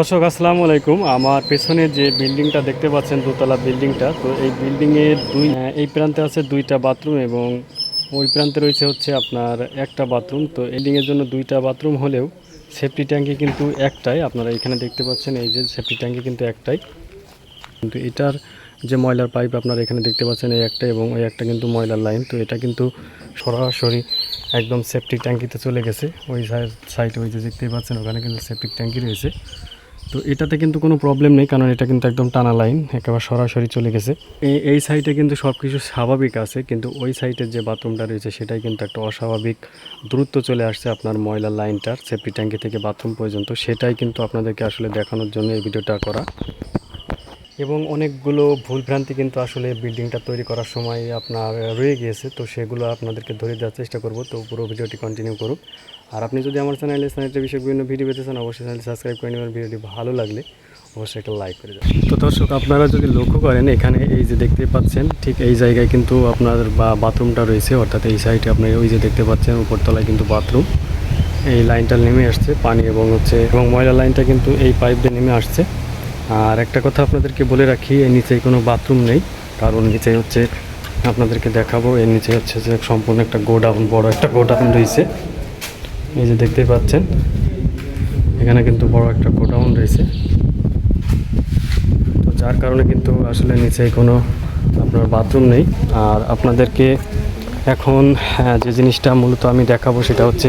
দর্শক, আসসালামু আলাইকুম। আমার পেছনে যে বিল্ডিংটা দেখতে পাচ্ছেন, দোতলা বিল্ডিংটা, তো এই বিল্ডিংয়ের দুই এই প্রান্তে আছে দুইটা বাথরুম এবং ওই প্রান্তে রয়েছে হচ্ছে আপনার একটা বাথরুম। তো বিল্ডিংয়ের জন্য দুইটা বাথরুম হলেও সেফটি ট্যাঙ্কি কিন্তু একটাই। আপনারা এখানে দেখতে পাচ্ছেন এই যে সেফটি ট্যাঙ্কি কিন্তু একটাই। কিন্তু এটার যে ময়লার পাইপ আপনারা এখানে দেখতে পাচ্ছেন, এই একটা এবং ওই একটা কিন্তু ময়লার লাইন। তো এটা কিন্তু সরাসরি একদম সেপটিক ট্যাঙ্কিতে চলে গেছে। ওই সাইডে ওই যে দেখতেই পাচ্ছেন, ওখানে কিন্তু সেপটিক ট্যাঙ্কি রয়েছে। তো এটাতে কিন্তু কোনো প্রবলেম নেই, কারণ এটা কিন্তু একদম টানা লাইন একেবারে সরাসরি চলে গেছে। এই সাইডে কিন্তু সব কিছু স্বাভাবিক আছে, কিন্তু ওই সাইডের যে বাথরুমটা রয়েছে, সেটাই কিন্তু একটা অস্বাভাবিক দূরত্ব চলে আসছে আপনার ময়লা লাইনটার সেফটি ট্যাঙ্কি থেকে বাথরুম পর্যন্ত। সেটাই কিন্তু আপনাদেরকে আসলে দেখানোর জন্য এই ভিডিওটা করা। এবং অনেকগুলো ভুলভ্রান্তি কিন্তু আসলে বিল্ডিংটা তৈরি করার সময় আপনার রয়ে গিয়েছে, তো সেগুলো আপনাদেরকে ধরে দেওয়ার চেষ্টা করব। তো পুরো ভিডিওটি কন্টিনিউ করুক। আর আপনি যদি আমার চ্যানেলে চ্যানেলটা বিষয়ে বিভিন্ন ভিডিও পেতে চান, অবশ্যই চ্যানেল সাবস্ক্রাইব করে নেবেন। ভিডিওটি ভালো লাগলে অবশ্যই একটা লাইক করে দেবেন। তো দর্শক, আপনারা যদি লক্ষ্য করেন, এখানে এই যে দেখতে পাচ্ছেন, ঠিক এই জায়গায় কিন্তু আপনার বা বাথরুমটা রয়েছে, অর্থাৎ এই সাইডে আপনি ওই যে দেখতে পাচ্ছেন, উপরতলায় কিন্তু বাথরুম। এই লাইনটা নেমে আসছে, পানি এবং হচ্ছে, এবং ময়লা লাইনটা কিন্তু এই পাইপ দিয়ে নেমে আসছে। আর একটা কথা আপনাদেরকে বলে রাখি এর নিচে কোনো বাথরুম নেই। কারণ নিচে হচ্ছে আপনাদেরকে দেখাবো এর নিচে হচ্ছে যে সম্পূর্ণ একটা গোডাউন বড় একটা গোডাউন রয়েছে। এই যে দেখতেই পাচ্ছেন এখানে কিন্তু বড় একটা গোডাউন রয়েছে। তো যার কারণে কিন্তু আসলে নিচে কোনো আপনার বাথরুম নেই। আর আপনাদেরকে এখন হ্যাঁ, যে জিনিসটা মূলত আমি দেখাবো সেটা হচ্ছে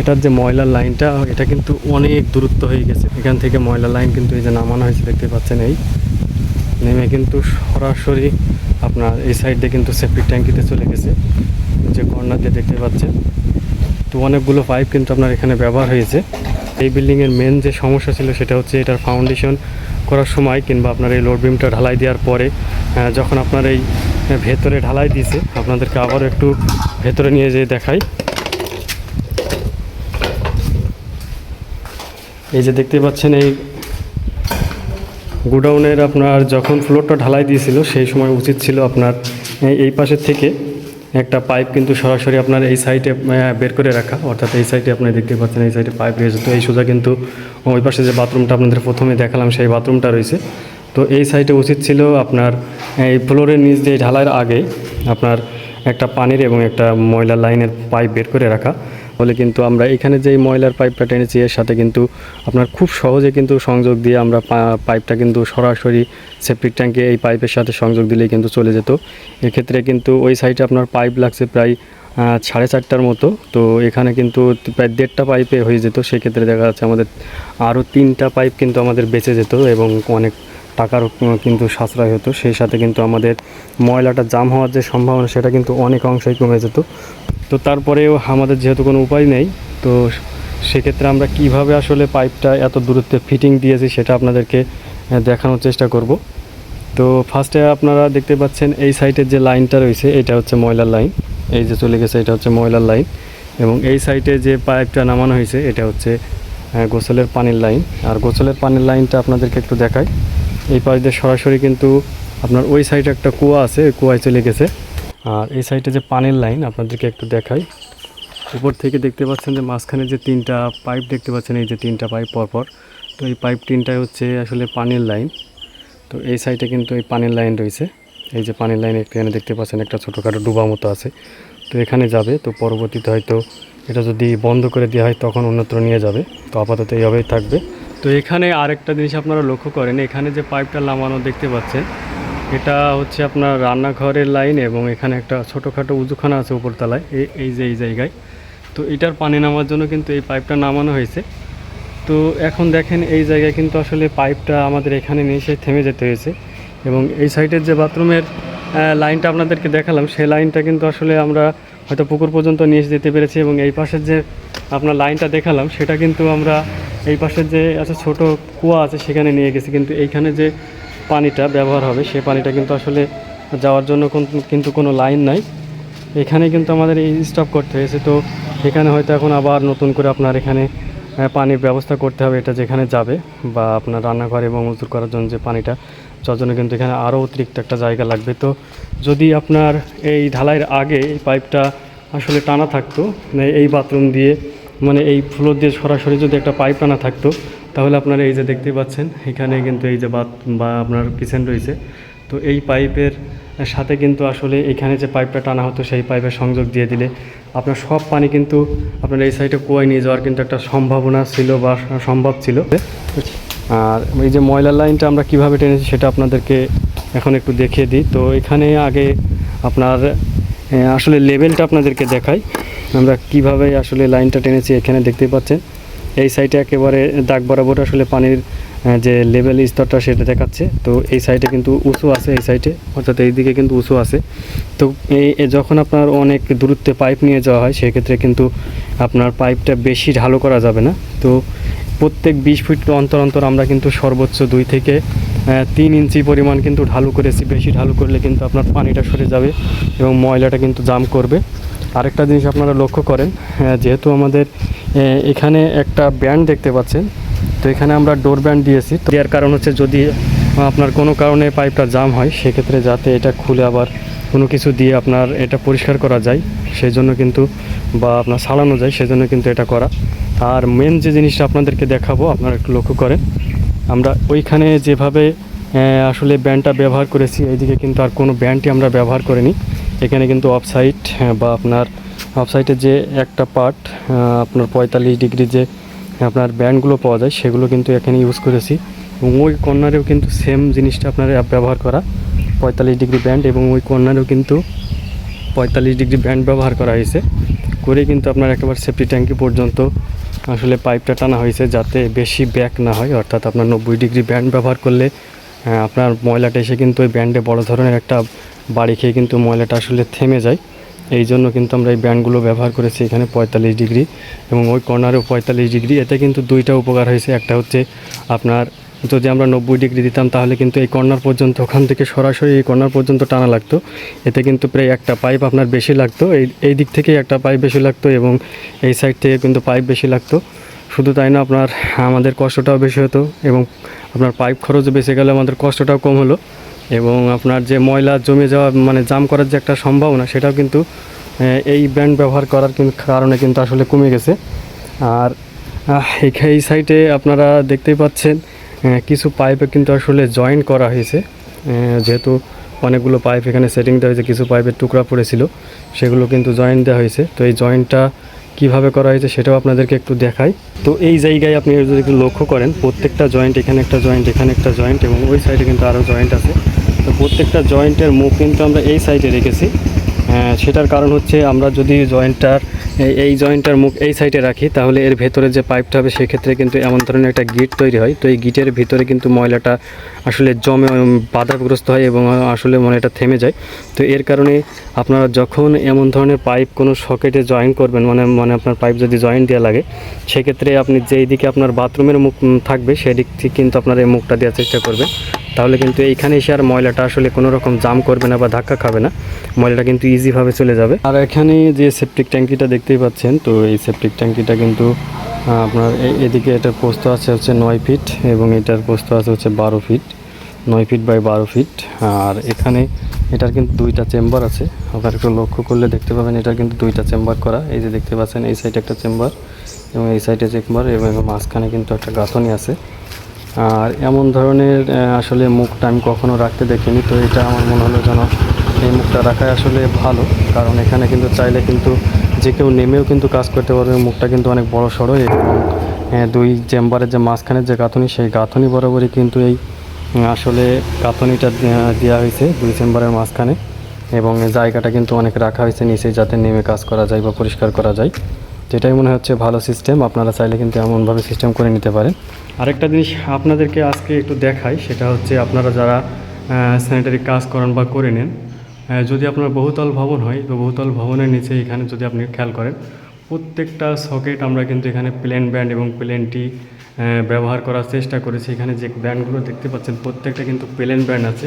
এটার যে ময়লার লাইনটা, এটা কিন্তু অনেক দূরত্ব হয়ে গেছে। এখান থেকে ময়লার লাইন কিন্তু এই যে নামানো হয়েছে, দেখতে পাচ্ছেন এই। নেমে কিন্তু সরাসরি আপনার এই সাইড দিয়ে কিন্তু সেপ্টিক ট্যাঙ্কিতে চলে গেছে। যে কর্নার দিয়ে দেখতে পাচ্ছেন। তো অনেকগুলো পাইপ কিন্তু আপনার এখানে ব্যবহার হয়েছে। এই বিল্ডিংয়ের মেন যে সমস্যা ছিল, সেটা হচ্ছে এটার ফাউন্ডেশন করার সময় কিংবা আপনার এই লোড বিমটা ঢালাই দেওয়ার পরে যখন আপনার এই ভেতরে ঢালাই দিয়েছে, আপনাদেরকে আবারও একটু ভেতরে নিয়ে যেয়ে দেখাই। এই যে দেখতে পাচ্ছেন, এই গোডাউনের আপনার যখন ফ্লোরটা ঢালাই দিয়েছিল, সেই সময় উচিত ছিল আপনার এই- পাশের থেকে একটা পাইপ কিন্তু সরাসরি আপনার এই সাইডে বের করে রাখা। অর্থাৎ এই সাইডে আপনি দেখতে পাচ্ছেন, এই সাইডে পাইপ রয়েছে। তো এই সোজা কিন্তু ওই পাশে যে বাথরুমটা আপনাদের প্রথমে দেখালাম, সেই বাথরুমটা রয়েছে। তো এই সাইডে উচিত ছিল আপনার এই ফ্লোরের নিচ দিয়ে ঢালাইয়ের আগে আপনার একটা পানির এবং একটা ময়লা লাইনের পাইপ বের করে রাখা। বলে কিন্তু আমরা এখানে যেই ময়লার পাইপটা টেনেছি, এর সাথে কিন্তু আপনার খুব সহজে কিন্তু সংযোগ দিয়ে আমরা পাইপটা কিন্তু সরাসরি সেপ্টিক ট্যাঙ্কে এই পাইপের সাথে সংযোগ দিলেই কিন্তু চলে যেত। এক্ষেত্রে কিন্তু ওই সাইডে আপনার পাইপ লাগছে প্রায় সাড়ে চারটার মতো। তো এখানে কিন্তু প্রায় দেড়টা পাইপে হয়ে যেত। সেক্ষেত্রে দেখা যাচ্ছে আমাদের আরও তিনটা পাইপ কিন্তু আমাদের বেঁচে যেত এবং অনেক টাকার কিন্তু সাশ্রয় হতো। সেই সাথে কিন্তু আমাদের ময়লাটা জাম হওয়ার যে সম্ভাবনা, সেটা কিন্তু অনেক অংশেই কমে যেত। তো তারপরেও আমাদের যেহেতু কোনো উপায় নেই, তো সেক্ষেত্রে আমরা কীভাবে আসলে পাইপটা এত দূরত্বে ফিটিং দিয়েছি সেটা আপনাদেরকে দেখানোর চেষ্টা করব। তো ফার্স্টে আপনারা দেখতে পাচ্ছেন এই সাইডের যে লাইনটা রয়েছে, এটা হচ্ছে ময়লার লাইন। এই যে চলে গেছে, এটা হচ্ছে ময়লার লাইন। এবং এই সাইডে যে পাইপটা নামানো হয়েছে, এটা হচ্ছে গোসলের পানির লাইন। আর গোসলের পানির লাইনটা আপনাদেরকে একটু দেখাই। এই পাশ দিয়ে সরাসরি কিন্তু আপনার ওই সাইডে একটা কুয়া আছে কুয়ায় চলে গেছে। আর এই সাইডে যে পানির লাইন, আপনাদেরকে একটু দেখাই। উপর থেকে দেখতে পাচ্ছেন যে মাঝখানে যে তিনটা পাইপ দেখতে পাচ্ছেন, এই যে তিনটা পাইপ পরপর। তো এই পাইপ তিনটাই হচ্ছে আসলে পানির লাইন। তো এই সাইডে কিন্তু এই পানির লাইন রয়েছে। এই যে পানির লাইন এখানে দেখতে পাচ্ছেন, একটা ছোটোখাটো ডুবা মতো আছে। তো এখানে যাবে, তো পরবর্তীতে হয়তো এটা যদি বন্ধ করে দেওয়া হয়, তখন অন্যত্র নিয়ে যাবে। তো আপাতত এইভাবেই থাকবে। তো এখানে আরেকটা জিনিস আপনারা লক্ষ্য করেন, এখানে যে পাইপটা নামানো দেখতে পাচ্ছেন এটা হচ্ছে আপনার রান্নাঘরের লাইন এবং এখানে একটা ছোটোখাটো উজুখানা আছে উপরতলায় এই যে, এই জায়গায়। তো এটার পানি নামার জন্য কিন্তু এই পাইপটা নামানো হয়েছে। তো এখন দেখেন এই জায়গায় কিন্তু আসলে পাইপটা আমাদের এখানে নিয়ে এসে থেমে যেতে হয়েছে এবং এই সাইডের যে বাথরুমের লাইনটা আপনাদেরকে দেখালাম, সেই লাইনটা কিন্তু আসলে আমরা হয়তো পুকুর পর্যন্ত নিয়ে এসে যেতে পেরেছি এবং এই পাশের যে আপনার লাইনটা দেখালাম, সেটা কিন্তু আমরা এই পাশের যে একটা ছোট কুয়া আছে সেখানে নিয়ে গেছি। কিন্তু এইখানে যে পানিটা ব্যবহার হবে সেই পানিটা কিন্তু আসলে যাওয়ার জন্য কোন- কিন্তু কোনো লাইন নাই। এখানে কিন্তু আমাদের এই স্টপ করতে হয়েছে, তো এখানে হয়তো এখন আবার নতুন করে আপনার এখানে পানির ব্যবস্থা করতে হবে এটা যেখানে যাবে, বা আপনার রান্নাঘর এবং উজুর করার জন্য যে পানিটা, যার জন্য কিন্তু এখানে আরও অতিরিক্ত একটা জায়গা লাগবে। তো যদি আপনার এই ঢালাইয়ের আগে এই পাইপটা আসলে টানা থাকতো মানে এই বাথরুম দিয়ে মানে এই ফ্লোর দিয়ে সরাসরি যদি একটা পাইপ টানা থাকতো তাহলে আপনারা এই যে দেখতে পাচ্ছেন, এখানে কিন্তু এই যে বাথ বা আপনার কিচেন রয়েছে। তো এই পাইপের সাথে কিন্তু আসলে এখানে যে পাইপটা টানা হতো, সেই পাইপের সংযোগ দিয়ে দিলে আপনার সব পানি কিন্তু আপনার এই সাইডে কুয়ায় নিয়ে যাওয়ার কিন্তু একটা সম্ভাবনা ছিল বা সম্ভব ছিল। আর এই যে ময়লার লাইনটা আমরা কীভাবে টেনেছি সেটা আপনাদেরকে এখন একটু দেখিয়ে দিই। তো এখানে আগে আপনার আসলে লেভেলটা আপনাদেরকে দেখাই। আমরা কীভাবে আসলে লাইনটা টেনেছি এখানে দেখতে পাচ্ছেন। এই সাইডে একেবারে দাগ বরাবর আসলে পানির যে লেভেল স্তরটা সেটা দেখাচ্ছে। তো এই সাইডে কিন্তু উঁচু আছে এই সাইডে অর্থাৎ এই দিকে কিন্তু উঁচু আছে। তো এই যখন আপনার অনেক দূরত্বে পাইপ নিয়ে যাওয়া হয়, সেক্ষেত্রে কিন্তু আপনার পাইপটা বেশি ঢালু করা যাবে না। তো প্রত্যেক বিশ ফিট অন্তর অন্তর আমরা কিন্তু সর্বোচ্চ দুই থেকে তিন ইঞ্চি পরিমাণ কিন্তু ঢালু করেছি। বেশি ঢালু করলে কিন্তু আপনার পানিটা সরে যাবে এবং ময়লাটা কিন্তু জাম করবে। আরেকটা জিনিস আপনারা লক্ষ্য করেন যেহেতু আমাদের এখানে একটা ব্যান্ড দেখতে পাচ্ছেন। তো এখানে আমরা ডোর ব্যান্ড দিয়েছি। তো এর কারণ হচ্ছে যদি আপনার কোনো কারণে পাইপটা জাম হয়, সেক্ষেত্রে যাতে এটা খুলে আবার কোনো কিছু দিয়ে আপনার এটা পরিষ্কার করা যায় সেই জন্য কিন্তু বা আপনার সারানো যায়, সেজন্য কিন্তু এটা করা। আর মেন যে জিনিসটা আপনাদেরকে দেখাবো, আপনারা একটু লক্ষ্য করেন। আমরা ওইখানে যেভাবে আসলে ব্যান্ডটা ব্যবহার করেছি, এইদিকে কিন্তু আর কোনো ব্যান্ডটি আমরা ব্যবহার করিনি। এখানে কিন্তু অফসাইড বা আপনার অফসাইডের যে একটা পার্ট আপনার পঁয়তাল্লিশ ডিগ্রি যে আপনার ব্যান্ডগুলো পাওয়া যায়, সেগুলো কিন্তু এখানে ইউজ করেছি। এবং ওই কর্নারেও কিন্তু সেম জিনিসটা আপনার ব্যবহার করা, পঁয়তাল্লিশ ডিগ্রি ব্যান্ড এবং ওই কর্নারেও কিন্তু পঁয়তাল্লিশ ডিগ্রি ব্যান্ড ব্যবহার করা হয়েছে। করে কিন্তু আপনার একেবারে সেফটি ট্যাঙ্কি পর্যন্ত আসলে পাইপটা টানা হয়েছে, যাতে বেশি ব্যাক না হয়। অর্থাৎ আপনার নব্বই ডিগ্রি ব্যান্ড ব্যবহার করলে আপনার ময়লাটা এসে কিন্তু ওই ব্যান্ডে বড় ধরনের একটা বাড়ি খেয়ে কিন্তু ময়লাটা আসলে থেমে যায়। এই জন্য কিন্তু আমরা এই ব্যান্ডগুলো ব্যবহার করেছি এখানে পঁয়তাল্লিশ ডিগ্রি এবং ওই কর্নারেও পঁয়তাল্লিশ ডিগ্রি। এতে কিন্তু দুইটা উপকার হয়েছে। একটা হচ্ছে আপনার যদি আমরা নব্বই ডিগ্রি দিতাম তাহলে কিন্তু এই কর্নার পর্যন্ত, ওখান থেকে সরাসরি এই কর্নার পর্যন্ত টানা লাগতো। এতে কিন্তু প্রায় একটা পাইপ আপনার বেশি লাগতো। এই এই দিক থেকে একটা পাইপ বেশি লাগতো এবং এই সাইড থেকে কিন্তু পাইপ বেশি লাগতো। শুধু তাই না, আপনার আমাদের কষ্টটাও বেশি হতো এবং আপনার পাইপ খরচ বেঁচে গেলে আমাদের কষ্টটাও কম হলো। এবং আপনার যে ময়লা জমে যাওয়া মানে জাম করার যে একটা সম্ভাবনা, সেটাও কিন্তু এই ব্র্যান্ড ব্যবহার করার কারণে কিন্তু আসলে কমে গেছে। আর এই- সাইডে আপনারা দেখতেই পাচ্ছেন কিছু পাইপে কিন্তু আসলে জয়েন্ট করা হয়েছে। যেহেতু অনেকগুলো পাইপ এখানে সেটিং দেওয়া হয়েছে, কিছু পাইপের টুকরা পড়েছিল, সেগুলো কিন্তু জয়েন্ট দেওয়া হয়েছে। তো এই জয়েন্টটা কীভাবে করা হয়েছে সেটাও আপনাদেরকে একটু দেখাই। তো এই জায়গায় আপনি যদি একটু লক্ষ্য করেন, প্রত্যেকটা জয়েন্ট এখানে একটা জয়েন্ট এখানে একটা জয়েন্ট এবং ওই সাইডে কিন্তু আরও জয়েন্ট আছে। তো প্রত্যেকটা জয়েন্টের মুখ কিন্তু আমরা এই সাইডে রেখেছি। সেটার কারণ হচ্ছে আমরা যদি জয়েন্টটার এই- এই জয়েন্টটার মুখ এই সাইডে রাখি, তাহলে এর ভেতরে যে পাইপটা হবে, সেক্ষেত্রে কিন্তু এমন ধরনের একটা গিট তৈরি হয়। তো এই গিটের ভিতরে কিন্তু ময়লাটা আসলে জমে বাধাগ্রস্ত হয় এবং আসলে মনে এটা থেমে যায়। তো এর কারণে আপনারা যখন এমন ধরনের পাইপ কোনো সকেটে জয়েন করবেন মানে মানে আপনার পাইপ যদি জয়েন দেওয়া লাগে, সেক্ষেত্রে আপনি যেই দিকে আপনার বাথরুমের মুখ থাকবে, সেদিক থেকে কিন্তু আপনার এই মুখটা দেওয়ার চেষ্টা করবেন। তাহলে কিন্তু এইখানে এসে আর ময়লাটা আসলে কোনো রকম জাম করবে না বা ধাক্কা খাবে না। ময়লাটা কিন্তু ইজিভাবে চলে যাবে। আর এখানে যে সেপটিক ট্যাঙ্কিটা দেখতেই পাচ্ছেন। তো এই সেপটিক ট্যাঙ্কিটা কিন্তু আপনার এদিকে এটার পোস্ত আছে হচ্ছে নয় ফিট এবং এটার পোস্ত আছে হচ্ছে বারো ফিট। নয় ফিট বাই বারো ফিট। আর এখানে এটার কিন্তু দুইটা চেম্বার আছে। আপনার একটু লক্ষ্য করলে দেখতে পাবেন এটার কিন্তু দুইটা চেম্বার করা। এই যে দেখতে পাচ্ছেন, এই সাইডে একটা চেম্বার এবং এই সাইডে চেম্বার এবং মাঝখানে কিন্তু একটা গাঁথনি আছে। আর এমন ধরনের আসলে মুখটা আমি কখনো রাখতে দেখিনি। তো এটা আমার মনে হলো যেন এই মুখটা রাখাই আসলে ভালো। কারণ এখানে কিন্তু চাইলে কিন্তু যে কেউ নেমেও কিন্তু কাজ করতে পারবে, মুখটা কিন্তু অনেক বড় সড়ো। এবং দুই চেম্বারের যে মাঝখানের যে গাঁথনি, সেই গাঁথনি বরাবরই কিন্তু এই আসলে গাঁথনিটা দেওয়া হয়েছে দুই চেম্বারের মাঝখানে। এবং জায়গাটা কিন্তু অনেক রাখা হয়েছে নিচে যাতে নেমে কাজ করা যায় বা পরিষ্কার করা যায়। যেটাই মনে হচ্ছে ভালো সিস্টেম আপনারা চাইলে কিন্তু এমনভাবে সিস্টেম করে নিতে পারেন। আরেকটা জিনিস আপনাদেরকে আজকে একটু দেখাই, সেটা হচ্ছে আপনারা যারা স্যানিটারি কাজ করেন বা করে নেন যদি আপনার বহুতল ভবন হয়, তো বহুতল ভবনের নিচে এখানে যদি আপনি খেয়াল করেন, প্রত্যেকটা সকেট আমরা কিন্তু এখানে প্লেন ব্যান্ড এবং প্লেনটি ব্যবহার করার চেষ্টা করেছি। এখানে যে ব্যান্ডগুলো দেখতে পাচ্ছেন, প্রত্যেকটা কিন্তু প্লেন ব্যান্ড আছে।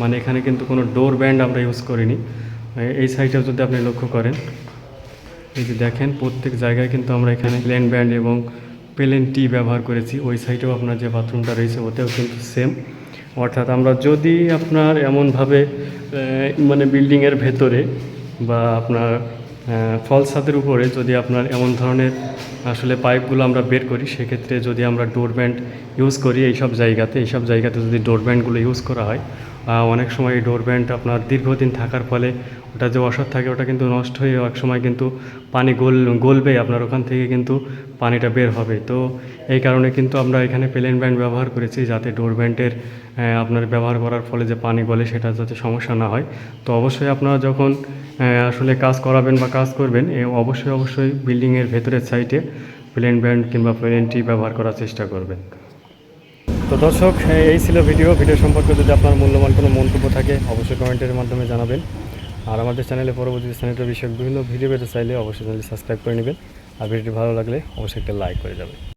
মানে এখানে কিন্তু কোনো ডোর ব্যান্ড আমরা ইউজ করিনি। এই সাইডেও যদি আপনি লক্ষ্য করেন, এই যে দেখেন, প্রত্যেক জায়গায় কিন্তু আমরা এখানে প্লেন ব্যান্ড এবং প্লেন টি ব্যবহার করেছি। ওই সাইডেও আপনার যে বাথরুমটা রয়েছে, ওতেও কিন্তু সেম। অর্থাৎ আমরা যদি আপনার এমনভাবে মানে বিল্ডিংয়ের ভেতরে বা আপনার ফলসাদের উপরে যদি আপনার এমন ধরনের আসলে পাইপগুলো আমরা বের করি, সেক্ষেত্রে যদি আমরা ডোরব্যান্ড ইউজ করি, এইসব জায়গাতে এইসব জায়গাতে যদি ডোরব্যান্ডগুলো ইউজ করা হয় অনেক সময় এই ডোর ব্যান্ড আপনার দীর্ঘদিন থাকার ফলে ওটা যে অসৎ থাকে ওটা কিন্তু নষ্ট হয়ে এক সময় কিন্তু পানি গোল, গলবে আপনার ওখান থেকে কিন্তু পানিটা বের হবে। তো এই কারণে কিন্তু আমরা এখানে প্লেন ব্যান্ড ব্যবহার করেছি যাতে ডোর ব্যান্ডের আপনার ব্যবহার করার ফলে যে পানি গলে সেটা যাতে সমস্যা না হয়। তো অবশ্যই আপনারা যখন আসলে কাজ করাবেন বা কাজ করবেন অবশ্যই অবশ্যই বিল্ডিংয়ের ভেতরের সাইডে প্লেন ব্যান্ড কিংবা প্লেনটি ব্যবহার করার চেষ্টা করবেন। তো দর্শক, এই ছিল ভিডিও। ভিডিও সম্পর্কে যদি আপনার মূল্যবান কোনো মন্তব্য থাকে, অবশ্যই কমেন্টের মাধ্যমে জানাবেন। আর আমাদের চ্যানেলে পরবর্তী স্থানীয় বিষয়ক বিভিন্ন ভিডিও পেতে চাইলে অবশ্যই চ্যানেলটি সাবস্ক্রাইব করে নেবেন। আর ভিডিওটি ভালো লাগলে অবশ্যই একটা লাইক করে যাবেন।